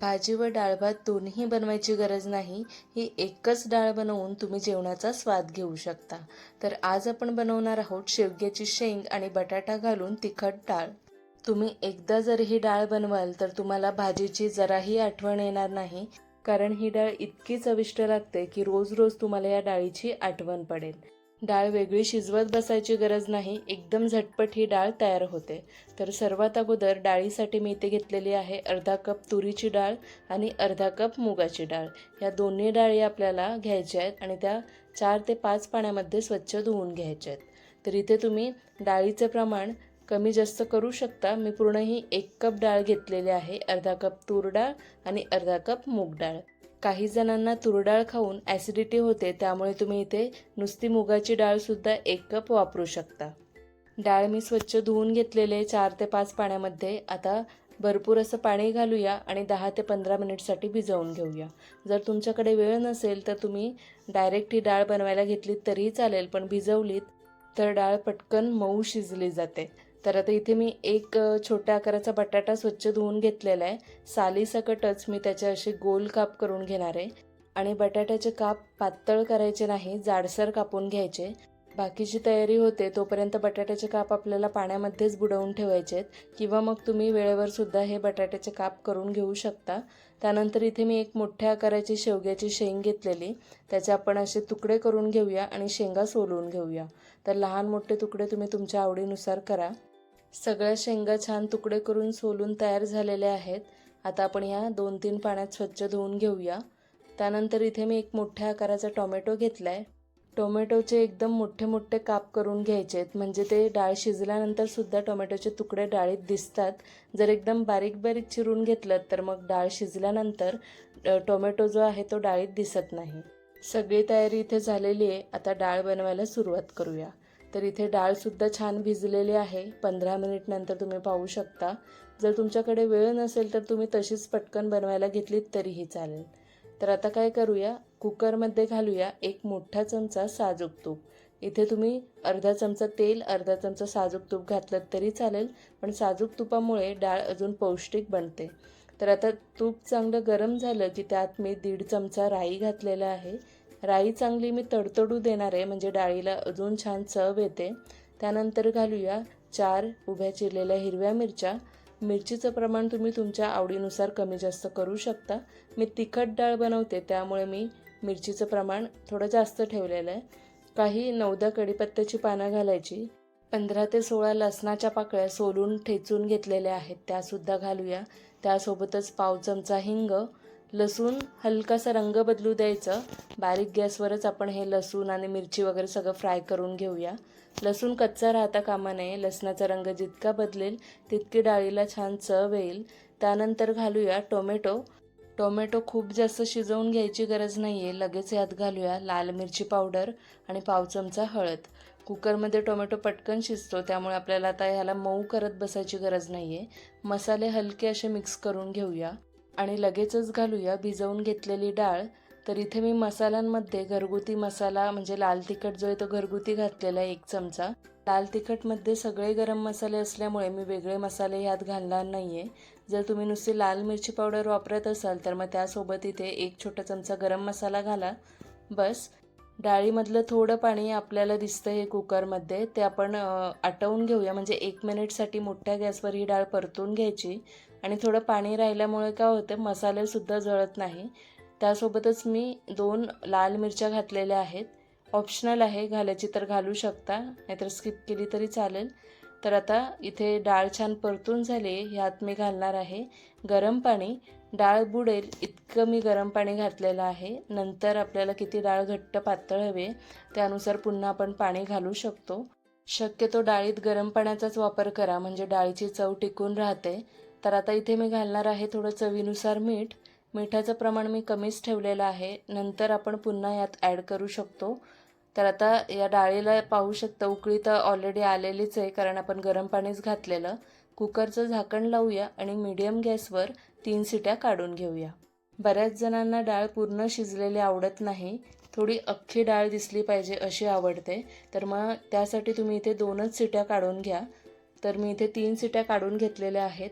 भाजी व डाळ भात दोन्ही बनवायची गरज नाही. ही एकच डाळ बनवून तुम्ही जेवणाचा स्वाद घेऊ शकता. तर आज आपण बनवणार आहोत शेवग्याची शेंग आणि बटाटा घालून तिखट डाळ. तुम्ही एकदा जर ही डाळ बनवाल तर तुम्हाला भाजीची जराही आठवण येणार नाही कारण ही डाळ इतकी चविष्ट लागते की रोज रोज तुम्हाला या डाळीची आठवण पडेल. डाळ वेगळी शिजवत बसायची गरज नाही. एकदम झटपट ही डाळ तयार होते. तर सर्वात अगोदर डाळीसाठी मी इथे घेतलेली आहे. अर्धा कप तुरीची डाळ आणि अर्धा कप मुगाची डाळ. या दोन्ही डाळी आपल्याला घ्यायच्या आहेत आणि त्या चार ते पाच पाण्यामध्ये स्वच्छ धुवून घ्यायच्या आहेत. तर इथे तुम्ही डाळीचं प्रमाण कमी जास्त करू शकता. मी पूर्ण ही एक कप डाळ घेतलेली आहे. अर्धा कप तूर डाळ आणि अर्धा कप मूग डाळ. काही जणांना तुरडाळ खाऊन ॲसिडिटी होते त्यामुळे तुम्ही इथे नुसती मुगाची डाळसुद्धा एक कप वापरू शकता. डाळ मी स्वच्छ धुवून घेतलेले चार ते पाच पाण्यामध्ये आता भरपूर असं पाणी घालूया आणि दहा ते पंधरा मिनिटसाठी भिजवून घेऊया. जर तुमच्याकडे वेळ नसेल तर तुम्ही डायरेक्ट ही डाळ बनवायला घेतलीत तरीही चालेल पण भिजवलीत तर डाळ पटकन मऊ शिजली जाते. तर आता इथे मी एक छोट्या आकाराचा बटाटा स्वच्छ धुवून घेतलेला आहे. सालीसकटच मी त्याचे असे गोल काप करून घेणार आहे. आणि बटाट्याचे काप पातळ करायचे नाही जाडसर कापून घ्यायचे. बाकीची तयारी होते तोपर्यंत बटाट्याचे काप आपल्याला पाण्यामध्येच बुडवून ठेवायचे आहेत. किंवा मग तुम्ही वेळेवर सुद्धा हे बटाट्याचे काप करून घेऊ शकता. त्यानंतर इथे मी एक मोठ्या आकाराची शेवग्याची शेंग घेतलेली. त्याचे आपण असे तुकडे करून घेऊया आणि शेंगा सोलून घेऊया. तर लहान मोठे तुकडे तुम्ही तुमच्या आवडीनुसार करा. सगळ्या शेंगा छान तुकडे करून सोलून तयार झालेल्या आहेत. आता आपण ह्या दोन तीन पाण्यात स्वच्छ धुवून घेऊया. त्यानंतर इथे मी एक मोठ्या आकाराचा टोमॅटो घेतला आहे टोमॅटोचे एकदम मोठे मोठे काप करून घ्यायचे आहेत. म्हणजे ते डाळ शिजल्यानंतर सुद्धा टोमॅटोचे तुकडे डाळीत दिसतात. जर एकदम बारीक बारीक चिरून घेतलं तर मग डाळ शिजल्यानंतर टोमॅटो जो आहे तो डाळीत दिसत नाही. सगळी तयारी इथे झालेली आहे. आता डाळ बनवायला सुरुवात करूया. तर इथे डाळसुद्धा छान भिजलेली आहे. पंधरा मिनिट नंतर तुम्ही पाहू शकता. जर तुमच्याकडे वेळ नसेल तर तुम्ही तशीच पटकन बनवायला घेतलीत तरीही चालेल. तर आता काय करूया? कुकरमध्ये घालूया एक मोठा चमचा साजूक तूप. इथे तुम्ही अर्धा चमचा तेल अर्धा चमचा साजूक तूप घातलं तरी चालेल पण साजूक तुपामुळे डाळ अजून पौष्टिक बनते. तर आता तूप चांगलं गरम झालं की त्यात मी दीड चमचा राई घातलेला आहे. राई चांगली मी तडतडू देणार आहे म्हणजे डाळीला अजून छान चव येते. त्यानंतर घालूया चार उभ्या चिरलेल्या हिरव्या मिरच्या. मिरचीचं प्रमाण तुम्ही तुमच्या आवडीनुसार कमी जास्त करू शकता. मी तिखट डाळ बनवते त्यामुळे मी मिरचीचं प्रमाण थोडं जास्त ठेवलेलं आहे. काही नवदा कढीपत्त्याची पानं घालायची. पंधरा ते सोळा लसणाच्या पाकळ्या सोलून ठेचून घेतलेल्या आहेत त्यासुद्धा घालूया. त्यासोबतच पाव चमचा हिंग लसूण हलकासा रंग बदलू द्यायचं. बारीक गॅसवरच आपण हे लसूण आणि मिरची वगैरे सगळं फ्राय करून घेऊया. लसूण कच्चा राहता कामा नये. लसणाचा रंग जितका बदलेल तितकी डाळीला छान चव येईल. त्यानंतर घालूया टोमॅटो. टोमॅटो खूप जास्त शिजवून घ्यायची गरज नाही आहे लगेच यात घालूया लाल मिरची पावडर आणि पाव चमचा हळद. कुकरमध्ये टोमॅटो पटकन शिजतो त्यामुळे आपल्याला आता ह्याला मऊ करत बसायची गरज नाही आहे मसाले हलके असे मिक्स करून घेऊया. आणि लगेचच घालूया भिजवून घेतलेली डाळ. तर इथे मी मसाल्यांमध्ये घरगुती मसाला म्हणजे लाल तिखट जो आहे तो घरगुती घातलेला आहे एक चमचा. लाल तिखटमध्ये सगळे गरम मसाले असल्यामुळे मी वेगळे मसाले ह्यात घालणार नाही आहे जर तुम्ही नुसती लाल मिरची पावडर वापरत असाल तर मग त्यासोबत इथे एक छोटा चमचा गरम मसाला घाला. बस. डाळीमधलं थोडं पाणी आपल्याला दिसतं हे कुकरमध्ये. ते आपण आटवून घेऊया. म्हणजे एक मिनिटसाठी मोठ्या गॅसवर ही डाळ परतून घ्यायची. आणि थोडं पाणी राहिल्यामुळे काय होतं मसालेसुद्धा जळत नाही. त्यासोबतच मी दोन लाल मिरच्या घातलेल्या आहेत. ऑप्शनल आहे घालायची तर घालू शकता नाहीतर स्किप केली तरी चालेल. तर आता इथे डाळ छान परतून झाली ह्यात मी घालणार आहे गरम पाणी. डाळ बुडेल इतकं मी गरम पाणी घातलेलं आहे. नंतर आपल्याला किती डाळ घट्ट पातळ हवे त्यानुसार पुन्हा आपण पाणी घालू शकतो. शक्यतो डाळीत गरम पाण्याचाच वापर करा म्हणजे डाळीची चव टिकून राहते. तर आता इथे मी घालणार आहे थोडं चवीनुसार मीठ. मिठाचं प्रमाण मी कमीच ठेवलेलं आहे. नंतर आपण पुन्हा यात ॲड करू शकतो. तर आता या डाळीला पाहू शकता उकळी तर ऑलरेडी आलेलीच आहे कारण आपण गरम पाणीच घातलेलं. कुकरचं झाकण लावूया आणि मीडियम गॅसवर तीन सिट्या काढून घेऊया. बऱ्याच जणांना डाळ पूर्ण शिजलेली आवडत नाही. थोडी अख्खी डाळ दिसली पाहिजे अशी आवडते. तर मग त्यासाठी तुम्ही इथे दोनच सिट्या काढून घ्या. तर मी इथे तीन सिट्या काढून घेतलेल्या आहेत.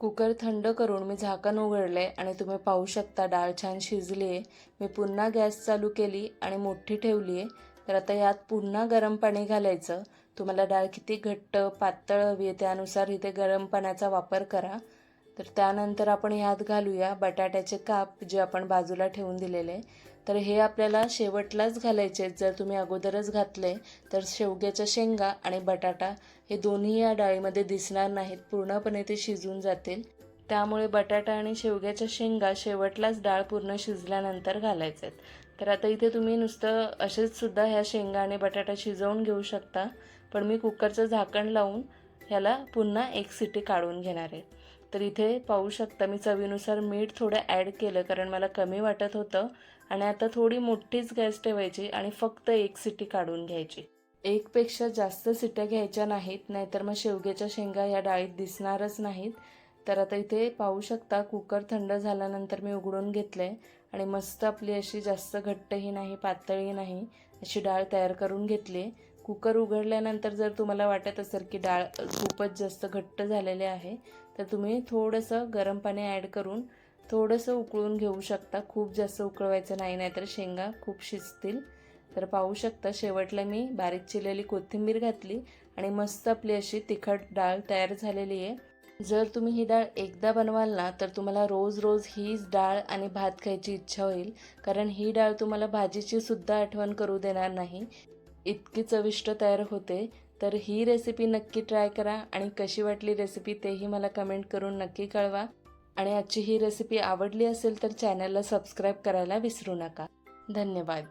कुकर थंड करून मी झाकण उघडले आणि तुम्ही पाहू शकता डाळ छान शिजली आहे मी पुन्हा गॅस चालू केली आणि मोठी ठेवली आहे तर आता यात पुन्हा गरम पाणी घालायचं. तुम्हाला डाळ किती घट्ट पातळ हवी आहे त्यानुसार इथे गरम पाण्याचा वापर करा. तर त्यानंतर आपण ह्यात घालूया बटाट्याचे काप जे आपण बाजूला ठेवून दिलेले. तर हे आपल्याला शेवटलाच घालायचे आहेत. जर तुम्ही अगोदरच घातले तर शेवग्याच्या शेंगा आणि बटाटा हे दोन्ही या डाळीमध्ये दिसणार नाहीत. पूर्णपणे ते शिजून जातील. त्यामुळे बटाटा आणि शेवग्याच्या शेंगा शेवटलाच डाळ पूर्ण शिजल्यानंतर घालायचे आहेत. तर आता इथे तुम्ही नुसतं असेच सुद्धा ह्या शेंगा आणि बटाटा शिजवून घेऊ शकता. पण मी कुकरचं झाकण लावून ह्याला पुन्हा एक सिटी काढून घेणार आहे. तर इथे पाहू शकता मी चवीनुसार मीठ थोडं ॲड केलं कारण मला कमी वाटत होतं. आणि आता थोडी मोठीच गॅस ठेवायची आणि फक्त एक सिटी काढून घ्यायची. एकपेक्षा जास्त सिट्या घ्यायच्या नाहीत नाहीतर मग शेवग्याच्या शेंगा या डाळीत दिसणारच नाहीत. तर आता इथे पाहू शकता कुकर थंड झाल्यानंतर मी उघडून घेतले आणि मस्त आपली अशी जास्त घट्टही नाही पातळही नाही अशी डाळ तयार करून घेतली आहे कुकर उघडल्यानंतर जर तुम्हाला वाटत असेल की डाळ खूपच जास्त घट्ट झालेले आहे तर तुम्ही थोडंसं गरम पाणी ॲड करून थोडंसं उकळून घेऊ शकता. खूप जास्त उकळवायचं नाही नाहीतर शेंगा खूप शिजतील. तर पाहू शकता शेवटला मी बारीक चिरलेली कोथिंबीर घातली आणि मस्त आपली अशी तिखट डाळ तयार झालेली आहे. जर तुम्ही ही डाळ एकदा बनवाल ना तर तुम्हाला रोज रोज हीच डाळ आणि भात खायची इच्छा होईल कारण ही डाळ तुम्हाला भाजीची सुद्धा आठवण करू देणार नाही. इतकी चविष्ट तयार होते तर ही रेसिपी नक्की ट्राय करा आणि कशी वाटली रेसिपी तेही मला कमेंट करून नक्की कळवा. आणि आजची ही रेसिपी आवडली असेल तर चॅनलला सबस्क्राईब करायला विसरू नका. धन्यवाद.